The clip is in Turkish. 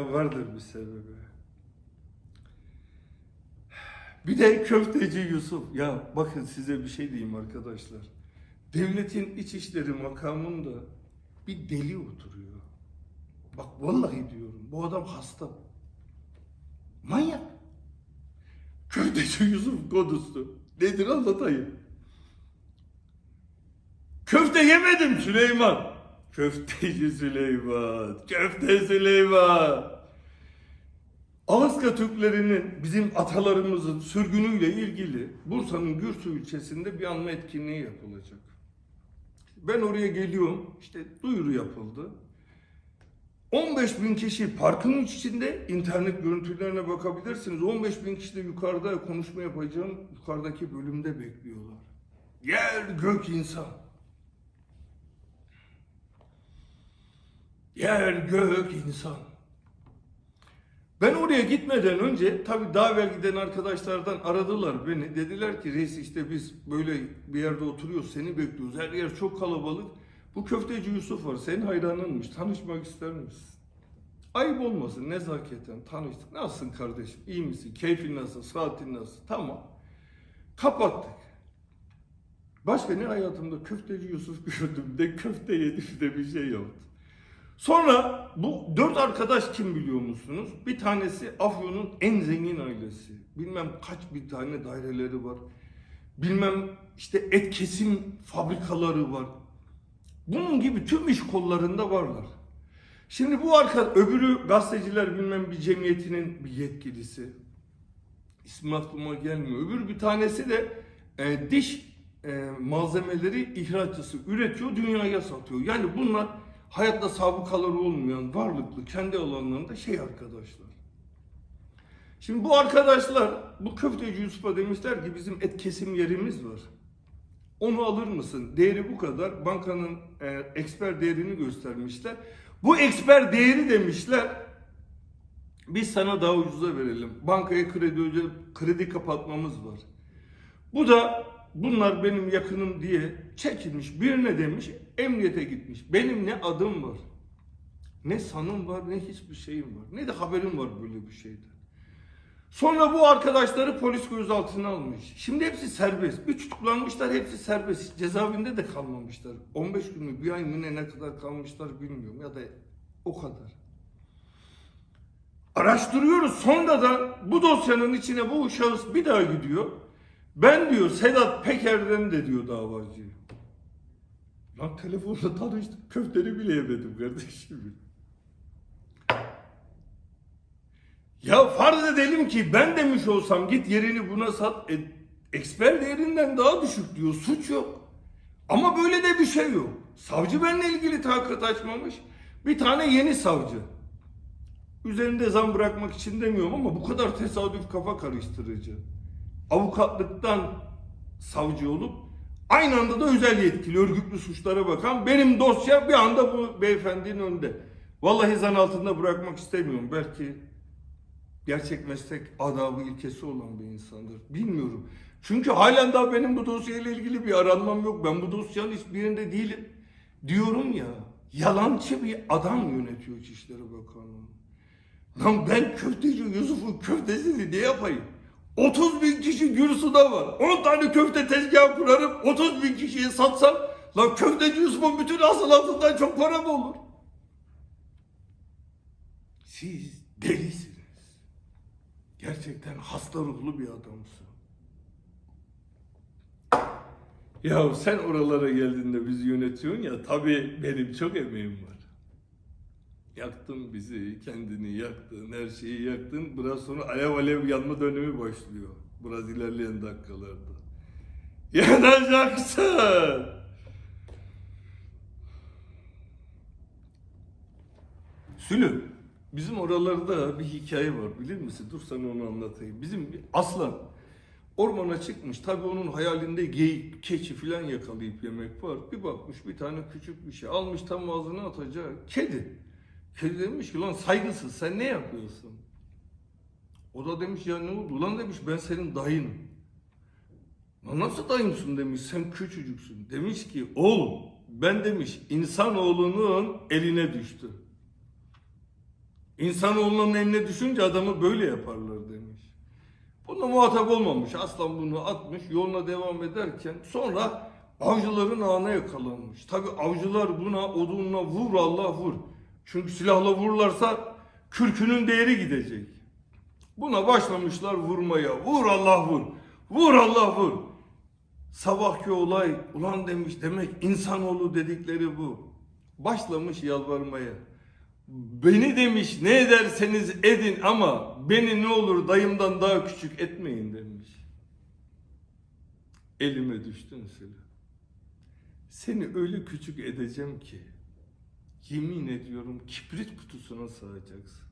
Vardır bir sebebi. Bir de köfteci Yusuf. Ya bakın size bir şey diyeyim arkadaşlar. Devletin İçişleri makamında bir deli oturuyor. Bak vallahi diyorum bu adam hasta. Manyak. Köfteci Yusuf kodusu. Nedir anlatayım. Köfte yemedim Süleyman. Köfteci Süleyman. Köfte Süleyman. Alaska Türklerinin bizim atalarımızın sürgünüyle ilgili Bursa'nın Gürsu ilçesinde bir anma etkinliği yapılacak. Ben oraya geliyorum. işte duyuru yapıldı. 15 bin kişi parkın içinde internet görüntülerine bakabilirsiniz. 15 bin kişi de yukarıda konuşma yapacağım yukarıdaki bölümde bekliyorlar. Yer gök insan. Yer gök insan. Ben oraya gitmeden önce tabii daha evvel giden arkadaşlardan aradılar beni. Dediler ki reis işte biz böyle bir yerde oturuyoruz seni bekliyoruz. Her yer çok kalabalık. Bu köfteci Yusuf var senin hayranınmış tanışmak ister misin? Ayıp olmasın nezaketen tanıştık. Nasılsın kardeşim iyi misin? Keyfin nasıl? Saatin nasıl? Tamam. Kapattık. Başka ne hayatımda köfteci Yusuf gördüm de köfte yedim de bir şey yaptım. Sonra bu dört arkadaş kim biliyor musunuz? Bir tanesi Afyon'un en zengin ailesi. Bilmem kaç bir tane daireleri var. Bilmem işte et kesim fabrikaları var. Bunun gibi tüm iş kollarında varlar. Şimdi bu arka öbürü gazeteciler bilmem bir cemiyetinin bir yetkilisi. İsmi aklıma gelmiyor. Öbür bir tanesi de e, diş e, malzemeleri ihracatçısı üretiyor, dünyaya satıyor. Yani bunlar hayatta sabıkaları olmayan, varlıklı, kendi alanlarında şey arkadaşlar. Şimdi bu arkadaşlar, bu köfteci Yusuf'a demişler ki bizim et kesim yerimiz var. Onu alır mısın? Değeri bu kadar. Bankanın e, eksper değerini göstermişler. Bu eksper değeri demişler. Biz sana daha ucuza verelim. Bankaya kredi öde- kredi kapatmamız var. Bu da bunlar benim yakınım diye çekilmiş birine demiş emniyete gitmiş. Benim ne adım var, ne sanım var, ne hiçbir şeyim var. Ne de haberim var böyle bir şeyden. Sonra bu arkadaşları polis gözaltına almış. Şimdi hepsi serbest. Bir tutuklanmışlar hepsi serbest. Cezaevinde de kalmamışlar. 15 gün mü bir ay mı ne ne kadar kalmışlar bilmiyorum ya da o kadar. Araştırıyoruz. Sonra da bu dosyanın içine bu şahıs bir daha gidiyor. Ben diyor Sedat Peker'den de diyor davacı. Lan telefonla tanıştık. Köfteni bile yemedim kardeşim. Ya farz edelim ki ben demiş olsam git yerini buna sat. E, eksper değerinden daha düşük diyor. Suç yok. Ama böyle de bir şey yok. Savcı benimle ilgili takat açmamış. Bir tane yeni savcı. Üzerinde zam bırakmak için demiyorum ama bu kadar tesadüf kafa karıştırıcı. Avukatlıktan savcı olup aynı anda da özel yetkili örgütlü suçlara bakan benim dosya bir anda bu beyefendinin önünde. Vallahi zan altında bırakmak istemiyorum. Belki gerçek meslek adabı ilkesi olan bir insandır. Bilmiyorum. Çünkü halen daha benim bu dosyayla ilgili bir aranmam yok. Ben bu dosyanın hiçbirinde değilim. Diyorum ya, yalancı bir adam yönetiyor İçişleri Bakanlığı. Lan ben köfteci Yusuf'un köftesini ne yapayım? 30 bin kişi Gürsu'da var. 10 tane köfte tezgahı kurarım. 30 bin kişiye satsam lan köfteci Yusuf'un bütün hasılatından çok para mı olur? Siz delisiniz. Gerçekten hasta ruhlu bir adamsın. Ya sen oralara geldiğinde bizi yönetiyorsun ya tabii benim çok emeğim var. Yaktın bizi, kendini yaktın, her şeyi yaktın. Biraz sonra alev alev yanma dönemi başlıyor. Biraz ilerleyen dakikalarda. Yanacaksın. Sülü, bizim oralarda bir hikaye var bilir misin? Dur sana onu anlatayım. Bizim bir aslan ormana çıkmış. Tabii onun hayalinde geyik, keçi filan yakalayıp yemek var. Bir bakmış bir tane küçük bir şey almış tam ağzına atacak. Kedi. Kedi demiş ki lan saygısız sen ne yapıyorsun? O da demiş ya ne oldu? Lan demiş ben senin dayınım. Lan nasıl dayımsın demiş sen küçücüksün. Demiş ki oğlum ben demiş insanoğlunun eline düştü. İnsanoğlunun eline düşünce adamı böyle yaparlar demiş. Buna muhatap olmamış. Aslan bunu atmış yoluna devam ederken sonra avcıların ağına yakalanmış. Tabi avcılar buna odunla vur Allah vur. Çünkü silahla vururlarsa kürkünün değeri gidecek. Buna başlamışlar vurmaya. Vur Allah vur. Vur Allah vur. Sabahki olay ulan demiş demek insanoğlu dedikleri bu. Başlamış yalvarmaya. Beni demiş ne ederseniz edin ama beni ne olur dayımdan daha küçük etmeyin demiş. Elime düştün silah. Seni öyle küçük edeceğim ki yemin ediyorum kibrit kutusuna sığacaksın.